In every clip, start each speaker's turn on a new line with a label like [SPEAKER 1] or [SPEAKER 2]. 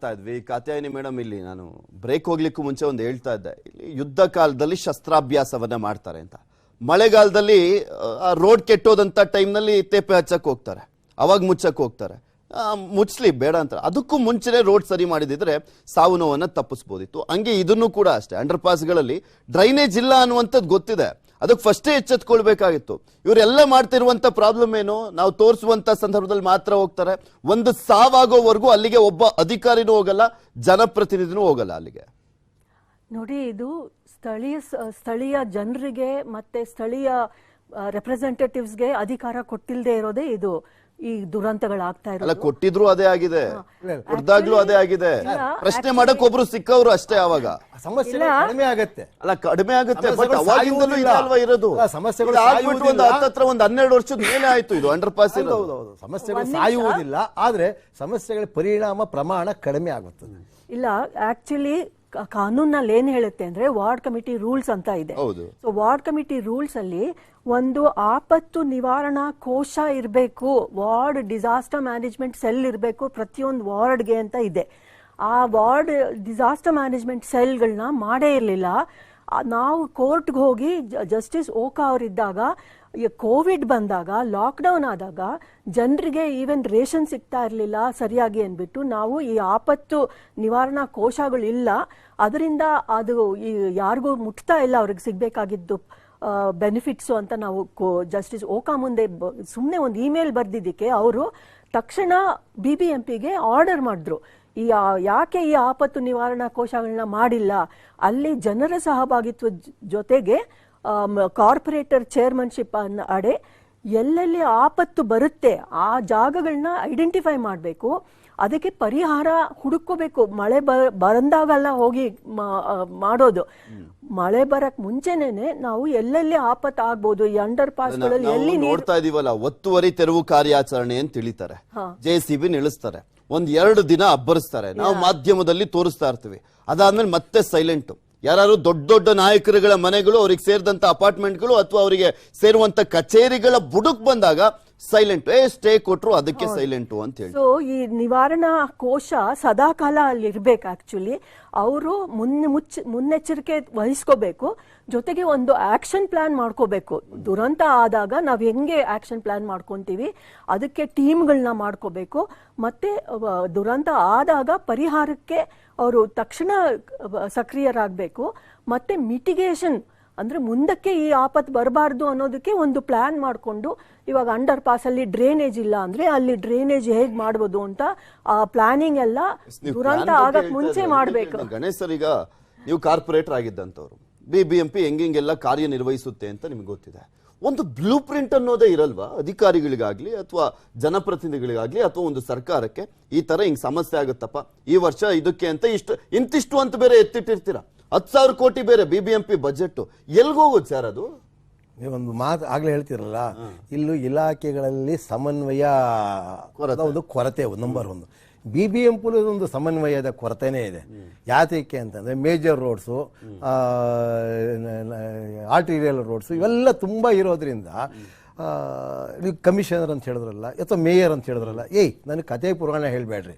[SPEAKER 1] ಮಾತನಾಡ್ತಾ ಇದ್ವಿ. ಕಾತ್ಯಾಯಿನಿ ಮೇಡಮ್, ಇಲ್ಲಿ ನಾನು ಬ್ರೇಕ್ ಹೋಗ್ಲಿಕ್ಕೂ ಮುಂಚೆ ಒಂದು ಹೇಳ್ತಾ ಇದ್ದೆ. ಇಲ್ಲಿ ಯುದ್ಧ ಕಾಲದಲ್ಲಿ ಶಸ್ತ್ರಾಭ್ಯಾಸವನ್ನ ಮಾಡ್ತಾರೆ ಅಂತ. ಮಳೆಗಾಲದಲ್ಲಿ ರೋಡ್ ಕೆಟ್ಟೋದಂತ ಟೈಮ್ನಲ್ಲಿ ತೇಪೆ ಹಚ್ಚಕ್ ಹೋಗ್ತಾರೆ. ಅವಾಗ ಮುಚ್ಚಕ್ ಹೋಗ್ತಾರೆ. ಮುಚ್ಚಲಿ ಬೇಡ ಅಂತ. ಅದಕ್ಕೂ ಮುಂಚೆನೆ ರೋಡ್ ಸರಿ ಮಾಡಿದಿದ್ರೆ ಸಾವು ನೋವನ್ನು ತಪ್ಪಿಸ್ಬೋದಿತ್ತು. ಹಂಗೆ ಇದನ್ನು ಕೂಡ ಅಷ್ಟೇ. ಅಂಡರ್ ಪಾಸ್ಗಳಲ್ಲಿ ಡ್ರೈನೇಜ್ ಇಲ್ಲ ಅನ್ನುವಂಥದ್ದು ಗೊತ್ತಿದೆ. ಅದಕ್ಕೆ ಫಸ್ಟೇ ಎಚ್ಚೆತ್ಕೊಳ್ಬೇಕಾಗಿತ್ತು. ಇವರೆಲ್ಲ ಮಾಡ್ತಿರುವಂತ ಪ್ರಾಬ್ಲಮ್ ಏನು? ನಾವು ತೋರಿಸುವಂತ ಸಂದರ್ಭದಲ್ಲಿ ಮಾತ್ರ ಹೋಗ್ತಾರೆ. ಒಂದು ಸಾವಾಗೋವರೆಗೂ ಅಲ್ಲಿಗೆ ಒಬ್ಬ ಅಧಿಕಾರಿನೂ ಹೋಗಲ್ಲ, ಜನಪ್ರತಿನಿಧಿನೂ ಹೋಗಲ್ಲ ಅಲ್ಲಿಗೆ.
[SPEAKER 2] ನೋಡಿ, ಇದು ಸ್ಥಳೀಯ ಸ್ಥಳೀಯ ಜನರಿಗೆ ಮತ್ತೆ ಸ್ಥಳೀಯ ರೆಪ್ರೆಸೆಂಟೇಟಿವ್ಸ್ಗೆ ಅಧಿಕಾರ ಕೊಟ್ಟಿಲ್ಲದೆ ಇರೋದೇ ಇದು. ಈ ದುರಂತಗಳಾಗ್ತಾ
[SPEAKER 1] ಅಲ್ಲ
[SPEAKER 2] ಇರೋದು.
[SPEAKER 1] ಕೊಟ್ಟಿದ್ರು ಅದೇ ಆಗಿದೆ. ಕೊಡ್ದಾಗ್ಲೂ ಅದೇ ಆಗಿದೆ. ಪ್ರಶ್ನೆ ಮಾಡಕ್ ಒಬ್ರು ಸಿಕ್ಕವ್ರು ಅಷ್ಟೇ ಅವಾಗ.
[SPEAKER 3] ಸಮಸ್ಯೆ ಕಡಿಮೆ ಆಗತ್ತೆ.
[SPEAKER 1] ಅಲ್ಲ ಕಡಿಮೆ ಆಗುತ್ತೆ ಬಟ್ ಅವಾಗಿಂದಲೂ ಇದೆ
[SPEAKER 3] ಸಾಯುವುದಿಲ್ಲ.
[SPEAKER 1] ಅಲ್ವಾ ಇರೋದು?
[SPEAKER 3] ಅಲ್ಲ, ಸಮಸ್ಯೆಗಳು
[SPEAKER 1] ಇದು ಆಗ್ಬಿಟ್ಟು ಒಂದು
[SPEAKER 3] ಸಾಯುವುದಿಲ್ಲ.
[SPEAKER 1] ಹತ್ತತ್ರ ಒಂದು ಹನ್ನೆರಡು ವರ್ಷದ ಮೇಲೆ ಆಯ್ತು ಇದು ಅಂಡರ್ ಪಾಸ್ ಹೌದು,
[SPEAKER 3] ಹೌದು. ಸಮಸ್ಯೆಗಳು ಸಾಯುವುದಿಲ್ಲ. ಆದ್ರೆ ಸಮಸ್ಯೆಗಳ ಪರಿಣಾಮ ಪ್ರಮಾಣ ಕಡಿಮೆ ಆಗುತ್ತದೆ.
[SPEAKER 2] ಇಲ್ಲ ಆಕ್ಚುಲಿ ಕಾನೂನಲ್ಲಿ ಏನ್ ಹೇಳುತ್ತೆ ಅಂದ್ರೆ ವಾರ್ಡ್ ಕಮಿಟಿ ರೂಲ್ಸ್ ಅಂತ ಇದೆ. ಸೊ ವಾರ್ಡ್ ಕಮಿಟಿ ರೂಲ್ಸ್ ಅಲ್ಲಿ ಒಂದು ಆಪತ್ತು ನಿವಾರಣಾ ಕೋಶ ಇರಬೇಕು ವಾರ್ಡ್ ಡಿಸಾಸ್ಟರ್ ಮ್ಯಾನೇಜ್ಮೆಂಟ್ ಸೆಲ್ ಇರಬೇಕು ಪ್ರತಿಯೊಂದು ವಾರ್ಡ್ಗೆ ಅಂತ ಇದೆ. ಆ ವಾರ್ಡ್ ಡಿಸಾಸ್ಟರ್ ಮ್ಯಾನೇಜ್ಮೆಂಟ್ ಸೆಲ್ಗಳನ್ನ ಮಾಡೇ ಇರಲಿಲ್ಲ. ನಾವು ಕೋರ್ಟ್ಗೆ ಹೋಗಿ ಜಸ್ಟಿಸ್ ಓಕಾ ಅವರಿದ್ದಾಗ ಕೋವಿಡ್ ಬಂದಾಗ ಲಾಕ್ಡೌನ್ ಆದಾಗ ಜನರಿಗೆ ಈವನ್ ರೇಷನ್ ಸಿಗ್ತಾ ಇರಲಿಲ್ಲ ಸರಿಯಾಗಿ ಅಂದ್ಬಿಟ್ಟು ನಾವು ಈ ಆಪತ್ತು ನಿವಾರಣಾ ಕೋಶಗಳು ಇಲ್ಲ. ಅದರಿಂದ ಅದು ಈ ಯಾರಿಗೂ ಮುಟ್ತಾ ಇಲ್ಲ ಅವ್ರಿಗೆ ಸಿಗಬೇಕಾಗಿದ್ದು ಬೆನಿಫಿಟ್ಸು ಅಂತ ನಾವು ಜಸ್ಟಿಸ್ ಓಕಾ ಮುಂದೆ ಸುಮ್ಮನೆ ಒಂದು ಇಮೇಲ್ ಬರೆದಿದ್ದಕ್ಕೆ ಅವರು ತಕ್ಷಣ ಬಿ ಬಿ ಎಂ ಪಿಗೆ ಆರ್ಡರ್ ಮಾಡಿದ್ರು. ಈ ಯಾಕೆ ಈ ಆಪತ್ತು ನಿವಾರಣಾ ಕೋಶಗಳನ್ನ ಮಾಡಿಲ್ಲ? ಅಲ್ಲಿ ಜನರ ಸಹಭಾಗಿತ್ವ ಜೊತೆಗೆ ಕಾರ್ಪೊರೇಟರ್ ಚೇರ್ಮನ್ಶಿಪ್ ಅನ್ನ ಅಡೆ ಎಲ್ಲೆಲ್ಲಿ ಆಪತ್ತು ಬರುತ್ತೆ ಆ ಜಾಗಗಳನ್ನ ಐಡೆಂಟಿಫೈ ಮಾಡಬೇಕು. ಅದಕ್ಕೆ ಪರಿಹಾರ ಹುಡುಕೋಬೇಕು ಮಳೆ ಬ ಬಂದಾಗಲ್ಲ ಹೋಗಿ ಮಾಡೋದು. ಮಳೆ ಬರಕ್ ಮುಂಚೆನೇನೆ ನಾವು ಎಲ್ಲೆಲ್ಲಿ ಆಪತ್ತು ಆಗ್ಬೋದು ಈ ಅಂಡರ್ ಪಾಸ್ಗಳಲ್ಲಿ ಎಲ್ಲಿ
[SPEAKER 1] ನೋಡ್ತಾ ಇದೀವಲ್ಲ ಒತ್ತುವರಿ ತೆರವು ಕಾರ್ಯಾಚರಣೆ ಅಂತ ತಿಳಿತಾರೆ. ಜೆ ಸಿ ಬಿ ನಿಲ್ಲಿಸ್ತಾರೆ. ಒಂದ್ ಎರಡು ದಿನ ಅಬ್ಬರಿಸ್ತಾರೆ. ನಾವು ಮಾಧ್ಯಮದಲ್ಲಿ ತೋರಿಸ್ತಾ ಇರ್ತೀವಿ. ಅದಾದ್ಮೇಲೆ ಮತ್ತೆ ಸೈಲೆಂಟ್ ಯಾರು ದೊಡ್ಡ ದೊಡ್ಡ ನಾಯಕರುಗಳ ಮನೆಗಳು ಅವ್ರಿಗೆ ಸೇರಿದಂತ ಅಪಾರ್ಟ್ಮೆಂಟ್ಗಳು ಅಥವಾ ಅವರಿಗೆ ಸೇರುವಂತ ಕಚೇರಿಗಳ ಬುಡುಕ್ ಬಂದಾಗ ಸೈಲೆಂಟ್ ಏ ಸ್ಟೇ ಕೊಟ್ರು ಅದಕ್ಕೆ ಸೈಲೆಂಟು ಅಂತ ಹೇಳಿ.
[SPEAKER 2] ಸೊ ಈ ನಿವಾರಣಾ ಕೋಶ ಸದಾಕಾಲ ಅಲ್ಲಿ ಇರ್ಬೇಕು ಆಕ್ಚುಲಿ ಅವರು ಮುನ್ನೆ ಮುಚ್ಚ ಮುನ್ನೆಚ್ಚರಿಕೆ ವಹಿಸ್ಕೋಬೇಕು. ಜೊತೆಗೆ ಒಂದು ಆಕ್ಷನ್ ಪ್ಲಾನ್ ಮಾಡ್ಕೋಬೇಕು. ದುರಂತ ಆದಾಗ ನಾವು ಹೆಂಗೆ ಆಕ್ಷನ್ ಪ್ಲಾನ್ ಮಾಡ್ಕೊಂತೀವಿ? ಅದಕ್ಕೆ ಟೀಮ್ಗಳನ್ನ ಮಾಡ್ಕೋಬೇಕು. ಮತ್ತೆ ದುರಂತ ಆದಾಗ ಪರಿಹಾರಕ್ಕೆ ಅವರು ತಕ್ಷಣ ಸಕ್ರಿಯರಾಗಬೇಕು. ಮತ್ತೆ ಮಿಟಿಗೇಷನ್ ಅಂದ್ರೆ ಮುಂದಕ್ಕೆ ಈ ಆಪತ್ತು ಬರಬಾರ್ದು ಅನ್ನೋದಕ್ಕೆ ಒಂದು ಪ್ಲಾನ್ ಮಾಡಿಕೊಂಡು ಇವಾಗ ಅಂಡರ್ ಪಾಸ್ ಅಲ್ಲಿ ಡ್ರೈನೇಜ್ ಇಲ್ಲ ಅಂದ್ರೆ ಅಲ್ಲಿ ಡ್ರೈನೇಜ್ ಹೇಗ್ ಮಾಡ್ಬೋದು ಅಂತ ಆ ಪ್ಲಾನಿಂಗ್ ಎಲ್ಲ ದುರಂತ ಆಗಕ್ ಮುಂಚೆ ಮಾಡಬೇಕು.
[SPEAKER 1] ಗಣೇಶ್ ಸರ್ ಈಗ ನೀವು ಕಾರ್ಪೊರೇಟರ್ ಆಗಿದ್ದಂತವ್ರು ಬಿ ಬಿ ಎಂ ಪಿ ಹೆಂಗೆಲ್ಲ ಕಾರ್ಯನಿರ್ವಹಿಸುತ್ತೆ ಅಂತ ನಿಮ್ಗೆ ಗೊತ್ತಿದೆ. ಒಂದು ಬ್ಲೂ ಪ್ರಿಂಟ್ ಅನ್ನೋದೇ ಇರಲ್ವಾ? ಅಧಿಕಾರಿಗಳಿಗಾಗ್ಲಿ ಅಥವಾ ಜನಪ್ರತಿನಿಧಿಗಳಿಗಾಗ್ಲಿ ಅಥವಾ ಒಂದು ಸರ್ಕಾರಕ್ಕೆ ಈ ತರ ಹಿಂಗ್ ಸಮಸ್ಯೆ ಆಗುತ್ತಪ್ಪ? ಈ ವರ್ಷ ಇದಕ್ಕೆ ಅಂತ ಇಷ್ಟು ಇಂತಿಷ್ಟು ಅಂತ ಬೇರೆ ಎತ್ತಿಟ್ಟಿರ್ತೀರಾ? ಹತ್ತು ಸಾವಿರ ಕೋಟಿ ಬೇರೆ B B M P budget ಎಲ್ಗೋಗುತ್ತೆ sir ಅದು?
[SPEAKER 3] ಒಂದು ಮಾತು ಆಗ್ಲೇ ಹೇಳ್ತಿರಲ್ಲ ಇಲ್ಲೂ ಇಲಾಖೆಗಳಲ್ಲಿ ಸಮನ್ವಯ ಒಂದು ಕೊರತೆ ನಂಬರ್ ಒಂದು. ಬಿ ಬಿ ಎಂ ಒಂದು ಸಮನ್ವಯದ ಕೊರತೆನೇ ಇದೆ. ಯಾತಕ್ಕೆ ಅಂತಂದ್ರೆ ಮೇಜರ್ ರೋಡ್ಸು ಆರ್ಟಿರಿಯಲ್ ರೋಡ್ಸು ಇವೆಲ್ಲ ತುಂಬ ಇರೋದ್ರಿಂದ ನೀವು ಕಮಿಷನರ್ ಅಂತ ಹೇಳಿದ್ರಲ್ಲ ಅಥವಾ ಮೇಯರ್ ಅಂತ ಹೇಳಿದ್ರಲ್ಲ ಏಯ್ ನನಗೆ ಕತೆ ಪುರಾಣ ಹೇಳಬೇಡ್ರಿ.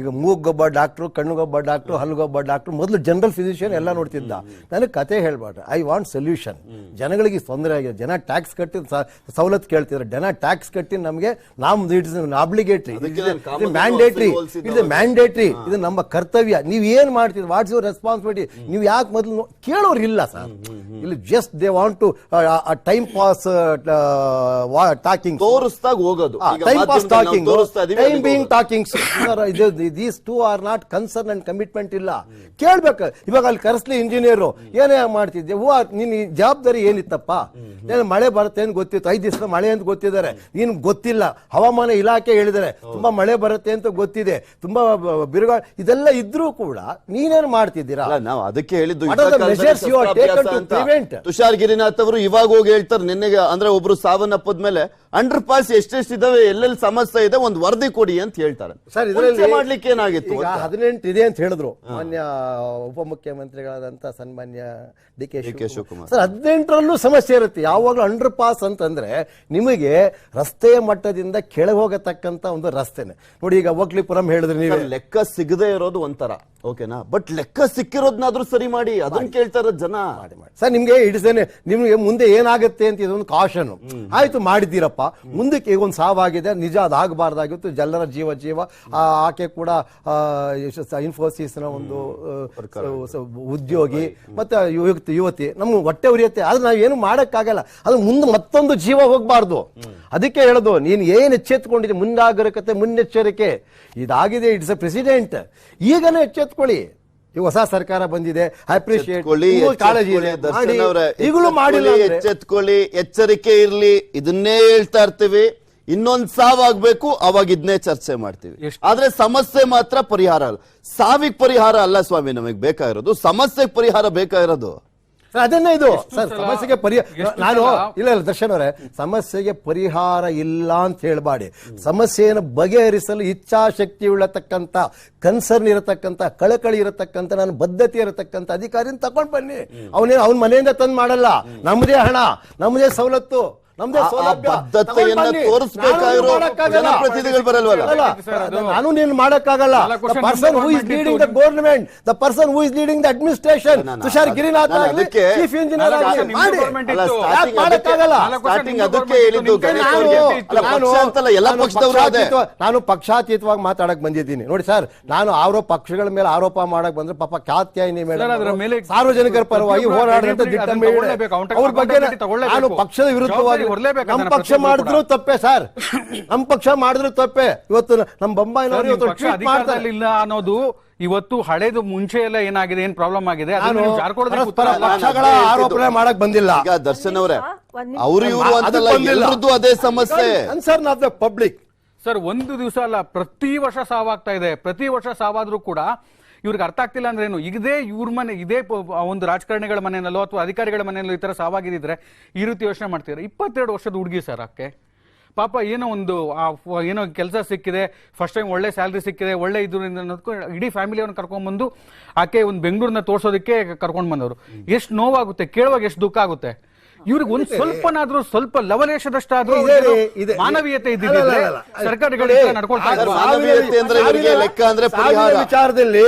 [SPEAKER 3] ಈಗ ಮೂಗೊಬ್ಬ ಡಾಕ್ಟ್ರು ಕಣ್ಣುಗೊಬ್ಬ ಡಾಕ್ಟ್ರು ಹಲ್ಲುಗೊಬ್ಬ ಡಾಕ್ಟ್ರು ಮೊದಲು ಜನರಲ್ ಫಿಸಿಷಿಯನ್ ಎಲ್ಲ ನೋಡ್ತಿದ್ದ. ನನಗೆ ಕತೆ ಹೇಳ್ಬಾರ್ದು. ಐ ವಾಂಟ್ ಸೊಲ್ಯೂಷನ್ ಜನಗಳಿಗೆ ತೊಂದರೆ ಆಗಿದೆ. ಜನ ಟ್ಯಾಕ್ಸ್ ಕಟ್ಟಿ ಸವಲತ್ತು ಕೇಳ್ತಿದ್ರು ಜನ ಟ್ಯಾಕ್ಸ್ ಕಟ್ಟಿ ನಮಗೆ ನಾವು ಇಟ್ಸ್ ಆಬ್ಲಿಗೇಟ್ರಿ
[SPEAKER 1] ಇದು
[SPEAKER 3] ಮ್ಯಾಂಡೇಟ್ರಿ ಇದು ಮ್ಯಾಂಡೇಟ್ರಿ ಇದು ನಮ್ಮ ಕರ್ತವ್ಯ. ನೀವು ಏನು ಮಾಡ್ತೀರಿ ವಾಟ್ಸ್ ಯುವರ್ ರೆಸ್ಪಾನ್ಸಿಬಿಲಿಟಿ ನೀವು ಯಾಕೆ ಮೊದಲು ಕೇಳೋರು ಇಲ್ಲ ಸರ್. ಇಲ್ಲಿ just they want to time pass talking
[SPEAKER 1] ತೋರಿಸ್ದಾಗ ಹೋಗೋದು.
[SPEAKER 3] Time pass talking time
[SPEAKER 1] being
[SPEAKER 3] being. Talking these two are not concern and commitment ಇಲ್ಲ. ಕೇಳ್ಬೇಕು. ಇವಾಗ ಅಲ್ಲಿ ಕರೆಸ್ಲಿ ಇಂಜಿನಿಯರು ಏನೇ ಮಾಡ್ತಿದ್ದೆ? ಹೂವ ನಿನ್ನ ಜವಾಬ್ದಾರಿ ಏನಿತ್ತಪ್ಪ? ಏನು ಮಳೆ ಬರುತ್ತೆ ಅಂತ ಗೊತ್ತಿತ್ತು. ಐದು ದಿವಸ ಮಳೆ ಅಂತ ಗೊತ್ತಿದ್ದಾರೆ. ನೀನ್ ಗೊತ್ತಿಲ್ಲ. ಹವಾಮಾನ ಇಲಾಖೆ ಹೇಳಿದ್ದಾರೆ. ತುಂಬಾ ಮಳೆ ಬರುತ್ತೆ ಅಂತ ಗೊತ್ತಿದೆ. ತುಂಬಾ ಬಿರುಗಾ ಬಿರುಗಾಳ ಇದೆಲ್ಲ ಇದ್ರೂ ಕೂಡ ನೀನೇನು ಮಾಡ್ತಿದ್ದೀರಾ?
[SPEAKER 1] ನಾವು ಅದಕ್ಕೆ ಹೇಳಿದ್ದು
[SPEAKER 3] What are the
[SPEAKER 1] ಯುದ್ಧ ಕಾಲದಲ್ಲಿ
[SPEAKER 3] measures you have taken to prevent?
[SPEAKER 1] Tushar Girinath ಅವರು ಇವಾಗ ಹೋಗಿ ಹೇಳ್ತಾರೆ. ನಿನ್ನೆಗೆ ಅಂದ್ರೆ ಒಬ್ರು ಸಾವನ್ನಪ್ಪದ್ಮೇಲೆ ಅಂಡರ್ ಪಾಸ್ ಎಷ್ಟೆಷ್ಟಿದಾವೆ ಎಲ್ಲೆಲ್ಲಿ ಸಮಸ್ಯೆ ಇದೆ ಒಂದು ವರದಿ ಕೊಡಿ ಅಂತ ಹೇಳ್ತಾರೆ.
[SPEAKER 3] ಸರ್ ಇದರಲ್ಲಿ
[SPEAKER 1] ಮಾಡ್ಲಿಕ್ಕೆ ಏನಾಗಿತ್ತು
[SPEAKER 3] ಈಗ? ಹದಿನೆಂಟು ಇದೆ ಅಂತ ಹೇಳಿದ್ರು. ಮಾನ್ಯ ಉಪಮುಖ್ಯಮಂತ್ರಿಗಳಾದಂತ ಸನ್ಮಾನ್ಯ D K
[SPEAKER 1] D K Shivakumar.
[SPEAKER 3] Sir ಹದಿನೆಂಟರಲ್ಲೂ ಸಮಸ್ಯೆ ಇರುತ್ತೆ. ಯಾವಾಗಲೂ ಅಂಡರ್ ಪಾಸ್ ಅಂತಂದ್ರೆ ನಿಮಗೆ ರಸ್ತೆಯ ಮಟ್ಟದಿಂದ ಕೆಳಗೆ ಹೋಗತಕ್ಕಂತ ಒಂದು ರಸ್ತೆನೆ. ನೋಡಿ ಈಗ ಒಕ್ಲಿಪುರಂ ಹೇಳಿದ್ರೆ ನೀವು.
[SPEAKER 1] ಲೆಕ್ಕ ಸಿಗದೆ ಇರೋದು ಒಂಥರ. ಓಕೆನಾ? ಬಟ್ ಲೆಕ್ಕ ಸಿಕ್ಕಿರೋದ್ನಾದ್ರೂ ಸರಿ ಮಾಡಿ ಅದನ್ನ ಕೇಳ್ತಾ ಇರೋದು ಜನ.
[SPEAKER 3] ಮಾಡಿ ಮಾಡಿ. ಸರ್ ನಿಮ್ಗೆ ಇಡಿಸೇನೆ ನಿಮ್ಗೆ ಮುಂದೆ ಏನಾಗುತ್ತೆ ಅಂತ ಇದೊಂದು ಕಾಶನ್ ಆಯ್ತು ಮಾಡಿದ್ದೀರಪ್ಪ. ಮುಂದಕ್ಕೆ ಈಗ ಒಂದು ಸಾವಾಗಿದೆ ನಿಜ ಅದಾಗಬಾರ್ದಾಗಿತ್ತು ಜನರ ಜೀವ ಜೀವ. ಆ, ಆಕೆ ಕೂಡ ಇನ್ಫೋಸಿಸ್ನ ಒಂದು ಉದ್ಯೋಗಿ ಮತ್ತೆ ಯುವತಿ ಯುವತಿ. ನಮ್ಗೆ ಹೊಟ್ಟೆ ಉರಿಯುತ್ತೆ. ಆದ್ರೆ ನಾವು ಏನು ಮಾಡಕ್ಕಾಗಲ್ಲ. ಅದು ಮುಂದೆ ಮತ್ತೊಂದು ಜೀವ ಹೋಗ್ಬಾರ್ದು. ಅದಕ್ಕೆ ಹೇಳೋದು ನೀನು ಏನು ಎಚ್ಚೆತ್ಕೊಂಡಿದೆ ಮುಂದಾಗರಕತೆ ಮುನ್ನೆಚ್ಚರಿಕೆ. ಇದಾಗಿದೆ ಇಟ್ಸ್ ಅ ಪ್ರೆಸಿಡೆಂಟ್. ಈಗನೇ ಎಚ್ಚೆತ್ಕೊಳ್ಳಿ. ಈ ಹೊಸ ಸರ್ಕಾರ ಬಂದಿದೆ ಅಪ್ರಿಶಿಯೇಟ್
[SPEAKER 1] ಎಚ್ಚೆತ್ಕೊಳ್ಳಿ,
[SPEAKER 3] ಕಾಳಜಿ ಈಗಲೂ ಮಾಡಿಲ್ಲ
[SPEAKER 1] ಎಚ್ಚೆತ್ಕೊಳ್ಳಿ, ಎಚ್ಚರಿಕೆ ಇರ್ಲಿ ಇದನ್ನೇ ಹೇಳ್ತಾ ಇರ್ತೀವಿ. ಇನ್ನೊಂದ್ ಸಾವಾಗ್ಬೇಕು ಅವಾಗ ಇದನ್ನೇ ಚರ್ಚೆ ಮಾಡ್ತೀವಿ. ಆದ್ರೆ ಸಮಸ್ಯೆ ಮಾತ್ರ ಪರಿಹಾರ ಅಲ್ಲ. ಸಾವಿಗೆ ಪರಿಹಾರ ಅಲ್ಲ ಸ್ವಾಮಿ ನಮಗೆ ಬೇಕಾಗಿರೋದು. ಸಮಸ್ಯೆಗೆ ಪರಿಹಾರ ಬೇಕಾಗಿರೋದು.
[SPEAKER 3] ಅದನ್ನೇ ಇದು. ಸರ್ ಸಮಸ್ಯೆಗೆ ಪರಿಹಾರ ನಾನು ಇಲ್ಲ ಇಲ್ಲ ದರ್ಶನ್ ಅವರೇ ಸಮಸ್ಯೆಗೆ ಪರಿಹಾರ ಇಲ್ಲ ಅಂತ ಹೇಳ್ಬಾಡಿ ಸಮಸ್ಯೆಯನ್ನು ಬಗೆಹರಿಸಲು ಇಚ್ಛಾಶಕ್ತಿ ಉಳ್ಳತಕ್ಕಂಥ ಕನ್ಸರ್ನ್ ಇರತಕ್ಕಂಥ ಕಳಕಳಿ ಇರತಕ್ಕಂಥ ನಾನು ಬದ್ಧತೆ ಇರತಕ್ಕಂಥ ಅಧಿಕಾರಿನ ತಕೊಂಡ್ ಬನ್ನಿ. ಅವನೇ ಅವನ ಮನೆಯಿಂದ ತಂದು ಮಾಡಲ್ಲ. ನಮ್ಮದೇ ಹಣ ನಮ್ಮದೇ ಸವಲತ್ತು.
[SPEAKER 1] ಜನಪ್ರತಿನಿಧಿಗಳು ಬರಲ್ವಲ್ಲ?
[SPEAKER 3] ನಾನು ನೀನು ಮಾಡಕ್ಕಾಗಲ್ಲ person who is
[SPEAKER 4] government
[SPEAKER 3] leading. The the person who is leading the administration Tushar Girinath
[SPEAKER 1] ಅದಕ್ಕೆ-
[SPEAKER 3] ಚೀಫ್ ಇಂಜಿನಿಯರ್ ಮಾಡಕ್ಕಾಗಲ್ಲ?
[SPEAKER 1] ಅದಕ್ಕೆ- ಹೇಳಿದ್ದು.
[SPEAKER 4] ನಾನು-
[SPEAKER 1] ಪಕ್ಷ ಅಂತಲ್ಲ ಎಲ್ಲ
[SPEAKER 3] ನಾನು
[SPEAKER 1] ಪಕ್ಷದವರು
[SPEAKER 3] ನಾನು ಪಕ್ಷಾತೀತವಾಗಿ ಮಾತಾಡಕ್ ಬಂದಿದ್ದೀನಿ ನೋಡಿ ಸರ್ ನಾನು ಆರೋಪ ಪಕ್ಷಗಳ ಮೇಲೆ ಆರೋಪ ಮಾಡಕ್ ಬಂದ್ರೆ ಪಾಪ ಖ್ಯಾತ್ಯಾಯಿನಿ
[SPEAKER 4] ಸರ್, ಅದರ
[SPEAKER 3] ಮೇಡಮ್
[SPEAKER 4] ಮೇಲೆ
[SPEAKER 3] ಸಾರ್ವಜನಿಕರ ಪರವಾಗಿ ಹೋರಾಡಿದಂತ ದಿಟ್ಟ. ಅವ್ರ ಬಗ್ಗೆ ನಾನು ಪಕ್ಷದ ವಿರುದ್ಧವಾಗಿ ನಮ್ಮ ಪಕ್ಷ ಮಾಡಿದ್ರು. ತಪ್ಪೆ ಸರ್. ನಮ್ಮ ಪಕ್ಷ ಮಾಡಿದ್ರು ತಪ್ಪೆ. ಇವತ್ತು ನಮ್ಮ ಬೊಂಬಾಯಿನವರು ಇವತ್ತು
[SPEAKER 4] ಪಕ್ಷ
[SPEAKER 3] ಟ್ವೀಟ್
[SPEAKER 4] ಅಧಿಕಾರದಲ್ಲಿ ಇಲ್ಲ ಅನ್ನೋದು ಇವತ್ತು ಹಳೇದು ಮುಂಚೆ ಎಲ್ಲ ಏನಾಗಿದೆ ಏನ್ ಪ್ರಾಬ್ಲಮ್ ಆಗಿದೆ.
[SPEAKER 3] ಪಕ್ಷಗಳ ಆರೋಪಣೆ ಮಾಡಕ್ ಬಂದಿಲ್ಲ.
[SPEAKER 1] ಈಗ ದರ್ಶನ್ ಅವರೇ ಅವ್ರು ಇವರು ಅಂತಲ್ಲ ಅದೇ ಸಮಸ್ಯೆ.
[SPEAKER 3] Concern of the public
[SPEAKER 4] sir ಒಂದು ದಿವಸ ಅಲ್ಲ ಪ್ರತಿ ವರ್ಷ ಸಾವಾಗ್ತಾ ಇದೆ. ಪ್ರತಿ ವರ್ಷ ಸಾವಾದ್ರೂ ಕೂಡ ಇವ್ರಿಗೆ ಅರ್ಥ ಆಗ್ತಿಲ್ಲ ಅಂದ್ರೆ ಏನು? ಇದೇ ಇವ್ರ ಮನೆ, ಇದೇ ಒಂದು ರಾಜಕಾರಣಿಗಳ ಮನೆಯಲ್ಲೋ ಅಥವಾ ಅಧಿಕಾರಿಗಳ ಮನೆಯಲ್ಲೋ ಈ ತರ ಸಾವಾಗಿದ್ರೆ ಈ ರೀತಿ ಯೋಚನೆ ಮಾಡ್ತಿದ್ರೆ. ಇಪ್ಪತ್ತೆರಡು ವರ್ಷದ ಹುಡುಗಿ ಸರ್ ಆಕೆ. ಪಾಪ ಏನೋ ಒಂದು, ಆ ಏನೋ ಕೆಲಸ ಸಿಕ್ಕಿದೆ ಫಸ್ಟ್ ಟೈಮ್ ಒಳ್ಳೆ ಸ್ಯಾಲ್ರಿ ಸಿಕ್ಕಿದೆ, ಒಳ್ಳೆ ಇದರಿಂದ ಅನ್ನೋದಕ್ಕೂ ಇಡೀ ಫ್ಯಾಮಿಲಿಯವ್ರನ್ನ ಕರ್ಕೊಂಡ್ಬಂದು ಆಕೆ ಒಂದು ಬೆಂಗಳೂರನ್ನ ತೋರಿಸೋದಕ್ಕೆ ಕರ್ಕೊಂಡು ಬಂದವರು. ಎಷ್ಟು ನೋವಾಗುತ್ತೆ, ಕೇಳುವಾಗ ಎಷ್ಟು ದುಃಖ ಆಗುತ್ತೆ. ಇವ್ರಿಗೆ ಒಂದ್ ಸ್ವಲ್ಪನಾದ್ರೂ ಸ್ವಲ್ಪ ಲವಲೇಶದಷ್ಟಾದ್ರೂ ಮಾನವೀಯತೆ ಇದ್ದಿದ್ರೆ. ಸರ್ಕಾರಗಳು
[SPEAKER 3] ನಡ್ಕೊಳ್ತಾರೆ
[SPEAKER 1] ಲೆಕ್ಕ ಅಂದ್ರೆ
[SPEAKER 3] ಸಾವಿನ
[SPEAKER 1] ಪರಿಹಾರ.
[SPEAKER 3] ವಿಚಾರದಲ್ಲಿ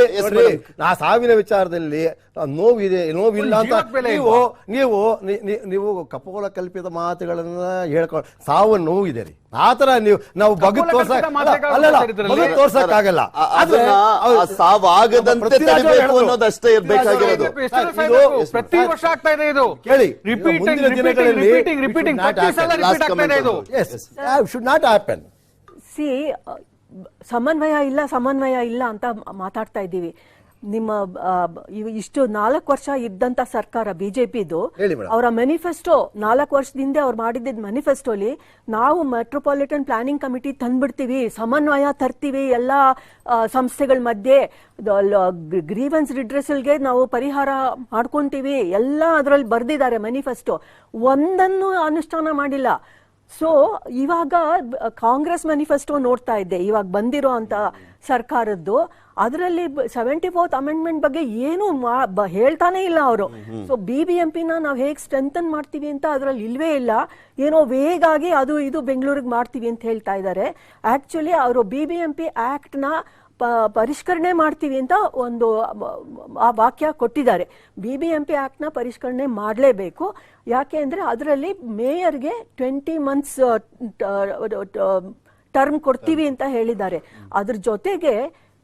[SPEAKER 3] ಆ ಸಾವಿನ ವಿಚಾರದಲ್ಲಿ ಆ ನೋವಿದೆ ನೋವಿಲ್ಲ ಅಂತ ನೀವು ನೀವು ನೀವು ಕಪೋಲ ಕಲ್ಪಿತ ಮಾತುಗಳನ್ನ ಹೇಳ್ಕೊಂಡು ಸಾವು ನೋವಿದೆ ರೀ. ಆತರ ನೀವು ನಾವು ಬಗ್ಗು
[SPEAKER 4] ಕಪೋಲ
[SPEAKER 3] ತೋರ್ಸಕ್. ಬಗ್ಗು ತೋರ್ಸಕ್ ಆಗಲ್ಲ
[SPEAKER 1] ಆ- ಅದನ್ನ ಆ ಸಾವಾಗದಂತೆ ತಡೆಯಬೇಕು ಅನ್ನೋದಷ್ಟೇ ಇರ್ಬೇಕಾಗಿರೋದು
[SPEAKER 4] ಪ್ರತಿ ವರ್ಷ ಆಗ್ತಾ ಇದೆ ಇದು.
[SPEAKER 3] ಕೇಳಿ,
[SPEAKER 4] ರಿಪೀಟಿಂಗ್
[SPEAKER 3] ಮುಂದಿನ ದಿನಗಳಲ್ಲಿ
[SPEAKER 4] ರಿಪೀಟಿಂಗ್ ರಿಪೀಟಿಂಗ್ ರಿಪೀಟ್ ಆಗ್ತಾ ಇದೆ ಇದು.
[SPEAKER 3] ಎಸ್ ಶುಡ್ ನಾಟ್ ಹ್ಯಾಪನ್
[SPEAKER 2] ಸಿ ಸಮನ್ವಯ ಇಲ್ಲ ಸಮನ್ವಯ ಇಲ್ಲ ಅಂತ ಮಾತಾಡ್ತಾ ಇದ್ದೀವಿ. ನಿಮ್ಮ ಇಷ್ಟು ನಾಲ್ಕು ವರ್ಷ ಇದ್ದಂತ ಸರ್ಕಾರ ಬಿಜೆಪಿದು. ಅವರ ಮೆನಿಫೆಸ್ಟೋ ನಾಲ್ಕು ವರ್ಷದಿಂದ ಅವ್ರು ಮಾಡಿದ್ದ ಮೆನಿಫೆಸ್ಟೋಲಿ ನಾವು ಮೆಟ್ರೋಪಾಲಿಟನ್ ಪ್ಲಾನಿಂಗ್ ಕಮಿಟಿ ತಂದ್ಬಿಡ್ತೀವಿ ಸಮನ್ವಯ ತರ್ತೀವಿ ಎಲ್ಲ ಸಂಸ್ಥೆಗಳ ಮಧ್ಯೆ. ಗ್ರೀವೆನ್ಸ್ ರಿಡ್ರೆಸಲ್ಗೆ ನಾವು ಪರಿಹಾರ ಮಾಡ್ಕೊಂತೀವಿ ಎಲ್ಲ ಅದರಲ್ಲಿ ಬರೆದಿದ್ದಾರೆ ಮೆನಿಫೆಸ್ಟೋ ಒಂದನ್ನು ಅನುಷ್ಠಾನ ಮಾಡಿಲ್ಲ. ಸೊ ಇವಾಗ ಕಾಂಗ್ರೆಸ್ ಮ್ಯಾನಿಫೆಸ್ಟೋ ನೋಡ್ತಾ ಇದ್ದೆ ಇವಾಗ ಬಂದಿರೋ ಅಂತ. ಸರ್ಕಾರದ್ದು ಅದರಲ್ಲಿ ಸೆವೆಂಟಿ ಫೋರ್ತ್ ಅಮೆಂಡ್ಮೆಂಟ್ ಬಗ್ಗೆ ಏನು ಹೇಳ್ತಾನೆ ಇಲ್ಲ ಅವರು. ಸೊ ಬಿ ಬಿ ಎಂ ಪಿನ ನಾವು ಹೇಗೆ ಸ್ಟ್ರೆಂಥನ್ ಮಾಡ್ತೀವಿ ಅಂತ ಅದರಲ್ಲಿ ಇಲ್ವೇ ಇಲ್ಲ. ಏನೋ ವೇಗಾಗಿ ಅದು ಇದು ಬೆಂಗಳೂರಿಗೆ ಮಾಡ್ತೀವಿ ಅಂತ ಹೇಳ್ತಾ ಇದ್ದಾರೆ ಆಕ್ಚುಲಿ ಅವರು ಬಿ ಬಿ ಎಂ ಪಿ ಆಕ್ಟ್ನ ಪರಿಷ್ಕರಣೆ ಮಾಡ್ತೀವಿ ಅಂತ ಒಂದು ಆ ವಾಕ್ಯ ಕೊಟ್ಟಿದ್ದಾರೆ. ಬಿ ಬಿ ಎಂ ಪಿ ಆಕ್ಟ್ನ ಪರಿಷ್ಕರಣೆ ಮಾಡಲೇಬೇಕು. ಯಾಕೆ ಅಂದರೆ ಅದರಲ್ಲಿ ಮೇಯರ್ಗೆ ಟ್ವೆಂಟಿ ಮಂತ್ಸ್ ಟರ್ಮ್ ಕೊಡ್ತೀವಿ ಅಂತ ಹೇಳಿದ್ದಾರೆ. ಅದ್ರ ಜೊತೆಗೆ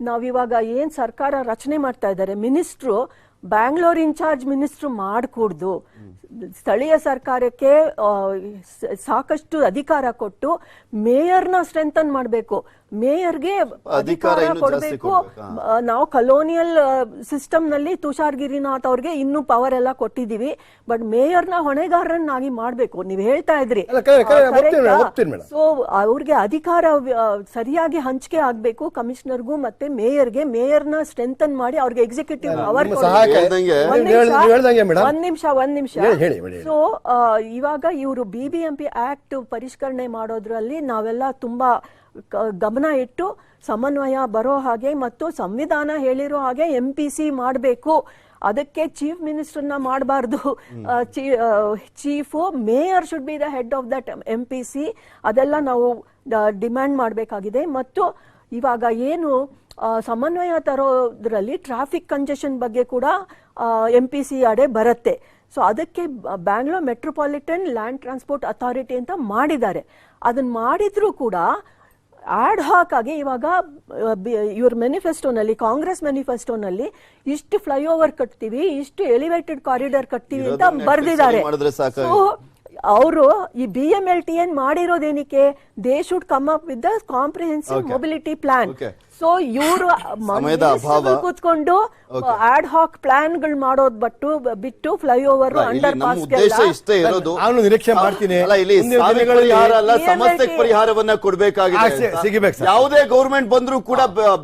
[SPEAKER 2] ನಾವಿವಾಗ ಏನ್ ಸರ್ಕಾರ ರಚನೆ ಮಾಡ್ತಾ ಇದ್ದಾರೆ minister Bangalore in charge minister ಮಾಡಕೂಡ್ದು. ಸ್ಥಳೀಯ ಸರ್ಕಾರಕ್ಕೆ ಸಾಕಷ್ಟು ಅಧಿಕಾರ ಕೊಟ್ಟು ಮೇಯರ್ನ ಸ್ಟ್ರೆಂಥನ್ ಮಾಡಬೇಕು. ಮೇಯರ್ಗೆ
[SPEAKER 1] ಅಧಿಕಾರ
[SPEAKER 2] ಅಧಿಕಾರ
[SPEAKER 1] ಇನ್ನೂ ಜಾಸ್ತಿ
[SPEAKER 2] ಕೊಡಬೇಕು? ನಾವು ಕಲೋನಿಯಲ್ ಸಿಸ್ಟಮ್ನಲ್ಲಿ ತುಷಾರ್ ಗಿರಿನಾಥ್ ಅವ್ರಿಗೆ ಇನ್ನೂ ಪವರ್ ಎಲ್ಲ ಕೊಟ್ಟಿದೀವಿ ಬಟ್ ಮೇಯರ್ನ ಹೊಣೆಗಾರರನ್ನಾಗಿ ಮಾಡಬೇಕು. ನೀವು ಹೇಳ್ತಾ ಇದ್ರಿ. ಸೊ ಅವ್ರಿಗೆ ಅಧಿಕಾರ ಸರಿಯಾಗಿ ಹಂಚಿಕೆ ಆಗ್ಬೇಕು. ಕಮಿಷನರ್ಗೂ ಮತ್ತೆ ಮೇಯರ್ಗೆ ಮೇಯರ್ನ ಸ್ಟ್ರೆಂಥನ್ ಮಾಡಿ ಅವ್ರಿಗೆ ಎಕ್ಸಿಕ್ಯೂಟಿವ್ ಪವರ್ ಒಂದ್ ನಿಮಿಷ ಒಂದ್ ನಿಮಿಷ
[SPEAKER 3] ಹೇಳಿ, ಇವಾಗ ಇವರು
[SPEAKER 2] ಸೊ ಇವಾಗ ಇವರು ಪಿ ಆಕ್ಟ್ ಪರಿಷ್ಕರಣೆ ಮಾಡೋದ್ರಲ್ಲಿ ನಾವೆಲ್ಲ ತುಂಬಾ ಗಮನ ಇಟ್ಟು ಸಮನ್ವಯ ಬರೋ ಹಾಗೆ ಮತ್ತು ಸಂವಿಧಾನ ಹೇಳಿರೋ ಹಾಗೆ ಎಂ ಪಿ ಸಿ ಮಾಡಬೇಕು. ಅದಕ್ಕೆ ಚೀಫ್ ಮಿನಿಸ್ಟರ್ನ ಮಾಡಬಾರ್ದು. Chief mayor should be the head of that M P C ಅದೆಲ್ಲ ನಾವು ಡಿಮ್ಯಾಂಡ್ ಮಾಡಬೇಕಾಗಿದೆ. ಮತ್ತು ಇವಾಗ ಏನು ಸಮನ್ವಯ ತರೋದ್ರಲ್ಲಿ ಟ್ರಾಫಿಕ್ ಕಂಜೆಷನ್ ಬಗ್ಗೆ ಕೂಡ ಎಂ ಪಿ ಸಿ ಅಡೆ ಬರುತ್ತೆ. ಸೊ ಅದಕ್ಕೆ Bangalore metropolitan land transport authority ಅಂತ ಮಾಡಿದ್ದಾರೆ. ಅದನ್ನ ಮಾಡಿದ್ರೂ ಕೂಡ ಆಡ್ ಹಾಕ್ ಆಗಿ ಇವಾಗ ಇವ್ರ ಮೆನಿಫೆಸ್ಟೋನಲ್ಲಿ ಕಾಂಗ್ರೆಸ್ ಮೆನಿಫೆಸ್ಟೋನಲ್ಲಿ ಇಷ್ಟು ಫ್ಲೈಓವರ್ ಕಟ್ತೀವಿ ಇಷ್ಟು ಎಲಿವೇಟೆಡ್ ಕಾರಿಡಾರ್ ಕಟ್ತೀವಿ ಅಂತ ಬರ್ದಿದ್ದಾರೆ. ಅವರು ಈ B M L T N ಮಾಡಿರೋದೇನಿಕೆ they should come up with the comprehensive. Mobility plan. So ಇವರು. ಕೂತ್ಕೊಂಡು ಆಡ್ ಹಾಕ್ ಪ್ಲಾನ್ಗಳು ಮಾಡೋದ್ ಬಟ್ಟು ಬಿಟ್ಟು
[SPEAKER 1] ಫ್ಲೈ ಓವರ್
[SPEAKER 2] ಅಂಡರ್
[SPEAKER 1] ಪಾಸ್ ಇಷ್ಟೇ ಇರೋದು
[SPEAKER 3] ನಾನು ನಿರೀಕ್ಷೆ ಮಾಡ್ತೀನಿ.
[SPEAKER 2] ಯಾರಲ್ಲ
[SPEAKER 1] ಸಮಸ್ಯೆಗೆ ಪರಿಹಾರವನ್ನ ಕೊಡ್ಬೇಕಾಗಿದೆ
[SPEAKER 3] ಸಿಗಬೇಕು ಸರ್.
[SPEAKER 1] ಯಾವುದೇ ಗೌರ್ಮೆಂಟ್ ಬಂದ್ರು ಕೂಡ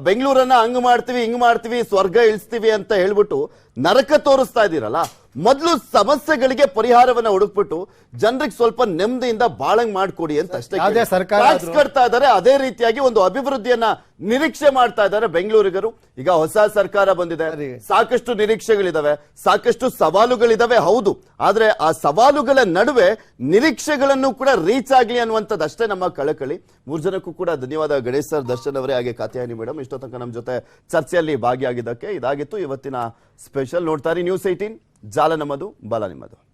[SPEAKER 1] ಬೆಂಗಳೂರನ್ನ ಹಂಗ್ ಮಾಡ್ತೀವಿ ಹಿಂಗ್ ಮಾಡ್ತೀವಿ ಸ್ವರ್ಗ ಇಳಿಸ್ತೀವಿ ಅಂತ ಹೇಳ್ಬಿಟ್ಟು ನರಕ ತೋರಿಸ್ತಾ ಇದ್ದೀರಲ್ಲ ಮೊದಲು ಸಮಸ್ಯೆಗಳಿಗೆ ಪರಿಹಾರವನ್ನ ಹುಡುಕ್ಬಿಟ್ಟು ಜನರಿಗೆ ಸ್ವಲ್ಪ ನೆಮ್ಮದಿಯಿಂದ ಬಾಳಂಗ್ ಮಾಡ್ಕೊಡಿ ಅಂತ ಅಷ್ಟೇ
[SPEAKER 3] ಸರ್ಕಾರ
[SPEAKER 1] ಟ್ಯಾಕ್ಸ್ ಕಟ್ತಾ ಇದ್ದಾರೆ ಅದೇ ರೀತಿಯಾಗಿ ಒಂದು ಅಭಿವೃದ್ಧಿಯನ್ನ ನಿರೀಕ್ಷೆ ಮಾಡ್ತಾ ಇದ್ದಾರೆ ಬೆಂಗಳೂರಿಗರು. ಈಗ ಹೊಸ ಸರ್ಕಾರ ಬಂದಿದೆ. ಸಾಕಷ್ಟು ನಿರೀಕ್ಷೆಗಳಿದಾವೆ ಸಾಕಷ್ಟು ಸವಾಲುಗಳಿದಾವೆ ಹೌದು. ಆದ್ರೆ ಆ ಸವಾಲುಗಳ ನಡುವೆ ನಿರೀಕ್ಷೆಗಳನ್ನು ಕೂಡ ರೀಚ್ ಆಗ್ಲಿ ಅನ್ನುವಂಥದ್ದು ಅಷ್ಟೇ ನಮ್ಮ ಕಳಕಳಿ. ಮೂರ್ ಜನಕ್ಕೂ ಕೂಡ ಧನ್ಯವಾದ ಗಣೇಶ್ ಸರ್ ದರ್ಶನ್ ಅವರೇ ಹಾಗೆ ಕಾತ್ಯಾನಿ ಮೇಡಮ್ ಇಷ್ಟೋ ತನಕ ನಮ್ಮ ಜೊತೆ ಚರ್ಚೆಯಲ್ಲಿ ಭಾಗಿಯಾಗಿದ್ದಕ್ಕೆ ಇದಾಗಿತ್ತು ಇವತ್ತಿನ ಸ್ಪೆಷಲ್ ನೋಡ್ತಾರೆ ನ್ಯೂಸ್ ಏಟೀನ್ ಜಾಲ ನಮ್ಮದು ಬಲ ನಿಮ್ಮದು